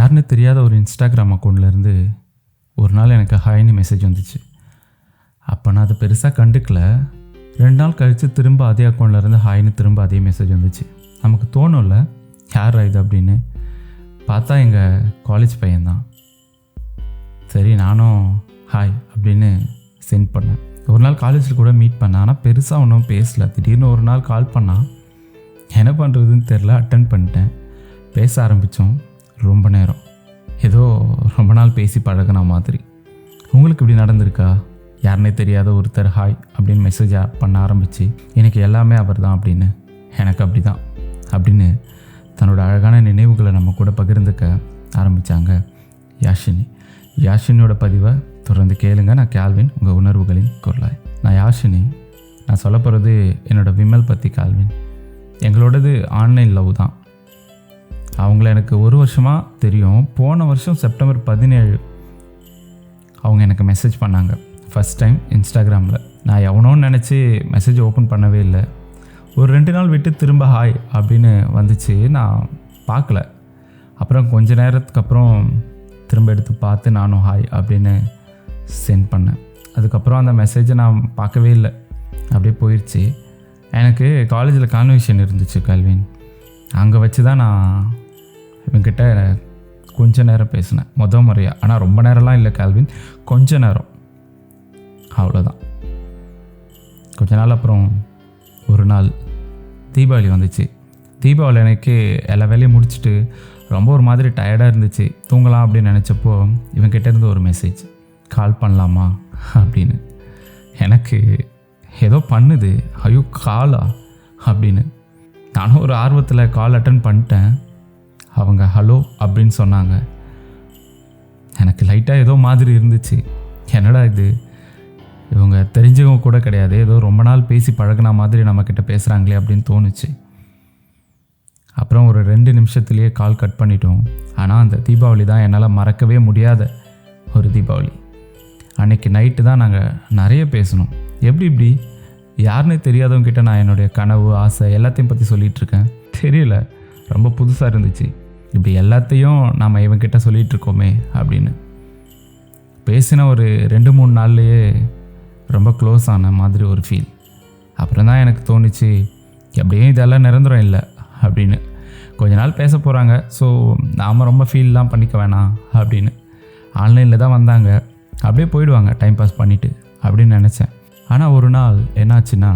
யாருன்னு தெரியாத ஒரு இன்ஸ்டாகிராம் அக்கௌண்ட்லேருந்து ஒரு நாள் எனக்கு ஹாய்னு மெசேஜ் வந்துச்சு. அப்போ நான் அதை பெருசாக கண்டுக்கல. ரெண்டு நாள் கழித்து திரும்ப அதே அக்கௌண்ட்லேருந்து ஹாய்னு திரும்ப அதே மெசேஜ் வந்துச்சு. நமக்கு தோணும்ல யார் இது அப்படின்னு. பார்த்தா எங்கள் காலேஜ் பையன்தான். சரி நானும் ஹாய் அப்படின்னு சென்ட் பண்ணேன். ஒரு நாள் காலேஜில் கூட மீட் பண்ணேன். ஆனால் பெருசாக ஒன்றும் பேசல. திடீர்னு ஒரு நாள் கால் பண்ணான் என்ன பண்ணுறதுன்னு தெரில அட்டன் பண்ணிட்டேன். பேச ஆரம்பித்தோம் ரொம்ப நேரம். ஏதோ ரொம்ப நாள் பேசி பழகுன மாதிரி. உங்களுக்கு இப்படி நடந்திருக்கா? யாருனே தெரியாத ஒருத்தர் ஹாய் அப்படின்னு மெசேஜ் பண்ண ஆரம்பித்து எனக்கு எல்லாமே அவர் தான் அப்படின்னு எனக்கு அப்படி தான் அப்படின்னு தன்னோட அழகான நினைவுகளை நம்ம கூட பகிர்ந்துக்க ஆரம்பித்தாங்க யாஷினி. யாஷினியோட பதிவை தொடர்ந்து கேளுங்க. நான் கேள்வின் உங்கள் உணர்வுகளின் குரலாய். நான் யாஷினி. நான் சொல்ல போகிறது என்னோடய விமல் பற்றி கால்வின். எங்களோடது ஆன்லைன் லவ் தான் அவங்கள எனக்கு ஒரு வருஷமாக தெரியும். போன வருஷம் செப்டம்பர் பதினேழு அவங்க எனக்கு மெசேஜ் பண்ணாங்க. ஃபஸ்ட் டைம் இன்ஸ்டாகிராமில் நான் எவனோன்னு நினச்சி மெசேஜ் ஓப்பன் பண்ணவே இல்லை. ஒரு ரெண்டு நாள் விட்டு திரும்ப ஹாய் அப்படின்னு வந்துச்சு. நான் பார்க்கல. அப்புறம் கொஞ்ச நேரத்துக்கு அப்புறம் திரும்ப எடுத்து பார்த்து நானும் ஹாய் அப்படின்னு சென்ட் பண்ணேன். அதுக்கப்புறம் அந்த மெசேஜை நான் பார்க்கவே இல்லை. அப்படியே போயிடுச்சு எனக்கு காலேஜில் கான்வென்ஷன் இருந்துச்சு கல்வின். அங்கே வச்சு தான் நான் இவங்கிட்ட கொஞ்ச நேரம் பேசினேன். மொதல் முறையாக ஆனால் ரொம்ப நேரம்லாம் இல்லை கால்வின் கொஞ்ச நேரம். அவ்வளோதான் கொஞ்ச நாள் அப்புறம் ஒரு நாள் தீபாவளி வந்துச்சு. தீபாவளி எனக்கு எல்லா வேலையும் முடிச்சுட்டு ரொம்ப ஒரு மாதிரி டயர்டாக இருந்துச்சு. தூங்கலாம் அப்படின்னு நினச்சப்போ இவன்கிட்ட இருந்து ஒரு மெசேஜ் கால் பண்ணலாமா? அப்படின்னு. எனக்கு ஏதோ பண்ணுது. ஐயோ காலா அப்படின்னு. நானும் ஒரு ஆர்வத்தில் கால் அட்டன் பண்ணிட்டேன். அவங்க ஹலோ அப்படின்னு சொன்னாங்க. எனக்கு லைட்டாக ஏதோ மாதிரி இருந்துச்சு. என்னடா இது? இவங்க தெரிஞ்சவங்க கூட கிடையாது. ஏதோ ரொம்ப நாள் பேசி பழகின மாதிரி நம்மக்கிட்ட பேசுகிறாங்களே அப்படின்னு தோணுச்சு. அப்புறம் ஒரு ரெண்டு நிமிஷத்துலேயே கால் கட் பண்ணிட்டோம். ஆனால் அந்த தீபாவளி தான் என்னால் மறக்கவே முடியாத ஒரு தீபாவளி. அன்றைக்கி நைட்டு தான் நாங்கள் நிறைய பேசணும் எப்படி இப்படி? யாருன்னு தெரியாதவங்க கிட்டே நான் என்னுடைய கனவு ஆசை எல்லாத்தையும் பற்றி சொல்லிகிட்ருக்கேன் தெரியல. ரொம்ப புதுசாக இருந்துச்சு. இப்படி எல்லாத்தையும் நாம் இவங்கிட்ட சொல்லிகிட்டு இருக்கோமே அப்படின்னு. பேசின ஒரு ரெண்டு மூணு நாள்லையே ரொம்ப க்ளோஸ் ஆன மாதிரி ஒரு ஃபீல் அப்புறம் தான் எனக்கு தோணுச்சு எப்படியும் இதெல்லாம் நிரந்தரம் இல்லை அப்படின்னு. கொஞ்ச நாள் பேச போகிறாங்க ஸோ நாம் ரொம்ப ஃபீல்லாம் பண்ணிக்க வேணாம் அப்படின்னு. ஆன்லைனில் தான் வந்தாங்க அப்படியே போயிடுவாங்க டைம் பாஸ் பண்ணிவிட்டு அப்படின்னு நினச்சேன். ஆனால் ஒரு நாள் என்னாச்சுன்னா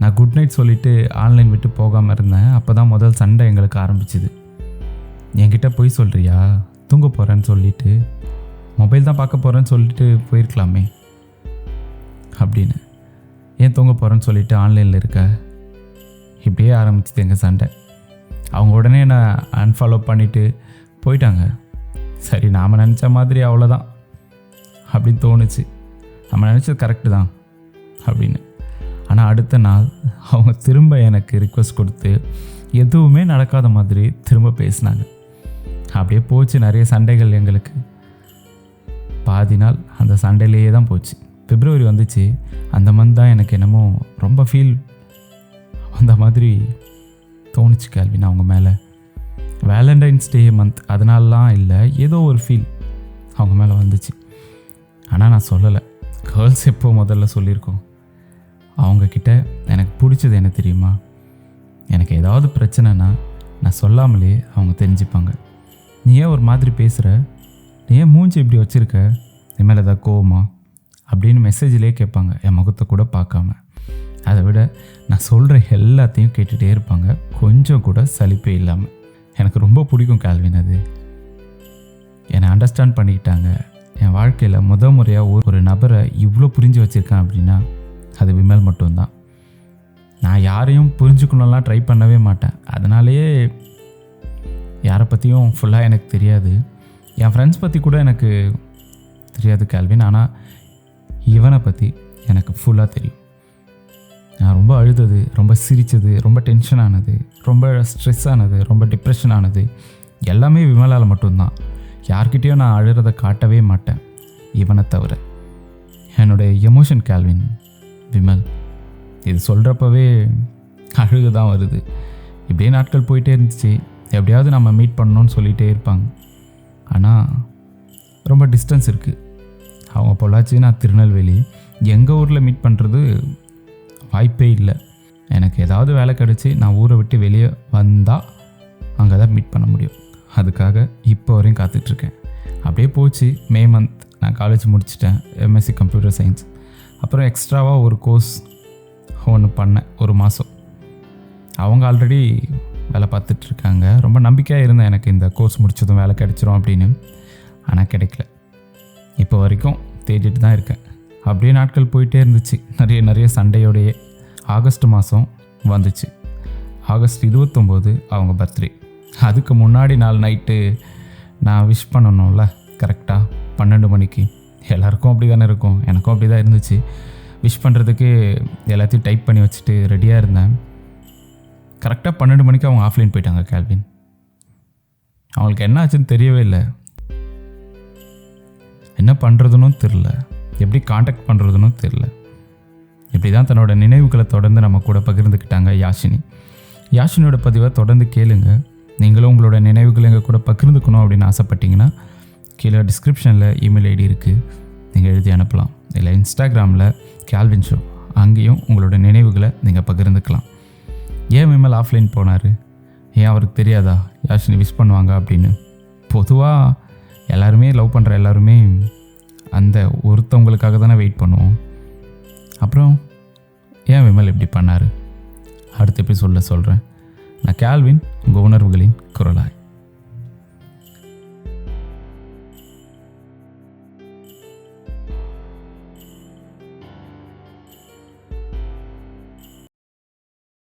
நான் குட் நைட் சொல்லிவிட்டு ஆன்லைன் விட்டு போகாமல் இருந்தேன். அப்போ தான் முதல் சண்டை எங்களுக்கு ஆரம்பிச்சிது. என்கிட்ட போய் சொல்கிறியா தூங்க போகிறேன்னு சொல்லிட்டு மொபைல் தான் பார்க்க போகிறேன்னு சொல்லிட்டு போயிருக்கலாமே அப்படின்னு. ஏன் தூங்க போகிறேன்னு சொல்லிட்டு ஆன்லைனில் இருக்க? இப்படியே ஆரம்பிச்சுது எங்கள் சண்டை. அவங்க உடனே என்னை அன்ஃபாலோ பண்ணிவிட்டு போயிட்டாங்க. சரி நாம் நினச்ச மாதிரி அவ்வளோதான் அப்படின்னு தோணுச்சு. நம்ம நினச்சது கரெக்டு தான் அப்படின்னு. ஆனால் அடுத்த நாள் அவங்க திரும்ப எனக்கு ரிக்வெஸ்ட் கொடுத்து எதுவுமே நடக்காத மாதிரி திரும்ப பேசினாங்க. அப்படியே போச்சு நிறைய சண்டைகள் எங்களுக்கு. பாதி நாள் அந்த சண்டையிலேயே தான் போச்சு. பிப்ரவரி வந்துச்சு. அந்த மந்த் தான் எனக்கு என்னமோ ரொம்ப ஃபீல் அந்த மாதிரி தோணுச்சு கேள்வின் அவங்க மேலே. வேலண்டைன்ஸ் டே மந்த் அதனாலலாம் இல்லை ஏதோ ஒரு ஃபீல் அவங்க மேலே வந்துச்சு. ஆனால் நான் சொல்லலை. கேர்ள்ஸ் எப்போ முதல்ல சொல்லியிருக்கோம்? அவங்கக்கிட்ட எனக்கு பிடிச்சது என்ன தெரியுமா? எனக்கு ஏதாவது பிரச்சனைனா நான் சொல்லாமலே அவங்க தெரிஞ்சுப்பாங்க. நீ ஏன் ஒரு மாதிரி பேசுகிற நீ ஏன் மூஞ்சி இப்படி வச்சுருக்க? என் மேலே ஏதாவது கோவமா? அப்படின்னு மெசேஜ்லேயே கேட்பாங்க. என் முகத்தை கூட பார்க்காம. அதை விட நான் சொல்கிற எல்லாத்தையும் கேட்டுகிட்டே இருப்பாங்க. கொஞ்சம் கூட சலிப்பே இல்லாமல் எனக்கு ரொம்ப பிடிக்கும் கால்வின் அது. என்னை அண்டர்ஸ்டாண்ட் பண்ணிக்கிட்டாங்க. என் வாழ்க்கையில் முத முறையாக ஒரு ஒரு நபரை இவ்வளோ புரிஞ்சு வச்சுருக்கேன் அப்படின்னா அது விமல் மட்டும்தான். நான் யாரையும் புரிஞ்சுக்கணும்லாம் ட்ரை பண்ணவே மாட்டேன். அதனாலேயே யாரை பற்றியும் ஃபுல்லாக எனக்கு தெரியாது. என் ஃப்ரெண்ட்ஸ் பற்றி கூட எனக்கு தெரியாது கேள்வின் ஆனால் இவனை பற்றி எனக்கு ஃபுல்லாக தெரியும். நான் ரொம்ப அழுதது ரொம்ப சிரித்தது ரொம்ப டென்ஷன் ஆனது ரொம்ப ஸ்ட்ரெஸ் ஆனது ரொம்ப டிப்ரெஷன் ஆனது எல்லாமே விமலால் மட்டும்தான். யார்கிட்டேயும் நான் அழுறதை காட்டவே மாட்டேன் இவனை தவிர. என்னுடைய எமோஷன் கேள்வின் விமல் இது சொல்கிறப்பவே அழுகு தான் வருது. இப்படியே நாட்கள் போயிட்டே இருந்துச்சு. எப்படியாவது நம்ம மீட் பண்ணணும்னு சொல்லிகிட்டே இருப்பாங்க. ஆனால் ரொம்ப டிஸ்டன்ஸ் இருக்குது அவங்க பொள்ளாச்சி நான் திருநெல்வேலி. எங்கள் ஊரில் மீட் பண்ணுறது வாய்ப்பே இல்லை. எனக்கு ஏதாவது வேலை கிடச்சி நான் ஊரை விட்டு வெளியே வந்தால் அங்கே தான் மீட் பண்ண முடியும். அதுக்காக இப்போ வரையும் காத்துட்ருக்கேன் அப்படியே போச்சு. மே மந்த் நான் காலேஜ் முடிச்சிட்டேன். எம்எஸ்சி கம்ப்யூட்டர் சயின்ஸ் அப்புறம் எக்ஸ்ட்ராவாக ஒரு கோர்ஸ் ஒன்று பண்ணேன். ஒரு மாதம் அவங்க ஆல்ரெடி வேலை பார்த்துட்ருக்காங்க. ரொம்ப நம்பிக்கையாக இருந்தேன். எனக்கு இந்த கோர்ஸ் முடிச்சதும் வேலை கிடச்சிரும் அப்படின்னு. ஆனால் கிடைக்கல. இப்போ வரைக்கும் தேடிட்டு தான் இருக்கேன். அப்படியே நாட்கள் போயிட்டே இருந்துச்சு. நிறைய நிறைய சண்டையோடையே. ஆகஸ்ட் மாதம் வந்துச்சு. ஆகஸ்ட் இருபத்தொம்போது அவங்க பர்த்டே அதுக்கு முன்னாடி நாள் நைட்டு நான் விஷ் பண்ணணும்ல? கரெக்டாக பன்னெண்டு மணிக்கு. எல்லாருக்கும் அப்படி தானே இருக்கும். எனக்கும் அப்படி தான் இருந்துச்சு. விஷ் பண்ணுறதுக்கு எல்லாத்தையும் டைப் பண்ணி வச்சுட்டு ரெடியாக இருந்தேன். கரெக்டாக பன்னெண்டு மணிக்கு அவங்க ஆஃப்லைன் போயிட்டாங்க கேல்வின் அவங்களுக்கு என்ன ஆச்சுன்னு தெரியவே இல்லை. என்ன பண்ணுறதுனும் தெரில எப்படி காண்டாக்ட் பண்ணுறதுனும் தெரில இப்படி தான் தன்னோட நினைவுகளை தொடர்ந்து நம்ம கூட பகிர்ந்துக்கிட்டாங்க யாஷினி. யாஷினியோட பதிவை தொடர்ந்து கேளுங்க. நீங்களும் உங்களோட நினைவுகளை எங்கள் கூட பகிர்ந்துக்கணும் அப்படின்னு ஆசைப்பட்டீங்கன்னா கீழே டிஸ்கிரிப்ஷனில் இமெயில் ஐடி இருக்குது நீங்கள் எழுதி அனுப்பலாம். இல்லை இன்ஸ்டாகிராமில் கேல்வின் ஷோ அங்கேயும் உங்களோட நினைவுகளை நீங்கள் பகிர்ந்துக்கலாம். ஏன் விமல் ஆஃப்லைன் போனார்? ஏன் அவருக்கு தெரியாதா? யாஷினி விஷ் பண்ணுவாங்க அப்படின்னு. பொதுவாக எல்லாருமே லவ் பண்ணுற எல்லாருமே அந்த ஒருத்தவங்களுக்காக தானே வெயிட் பண்ணுவோம். அப்புறம் ஏன் விமல் இப்படி பண்ணார்? அடுத்த சொல்ல சொல்கிறேன் நான் கேல்வின் உங்கள் உணர்வுகளின் குரலாய்.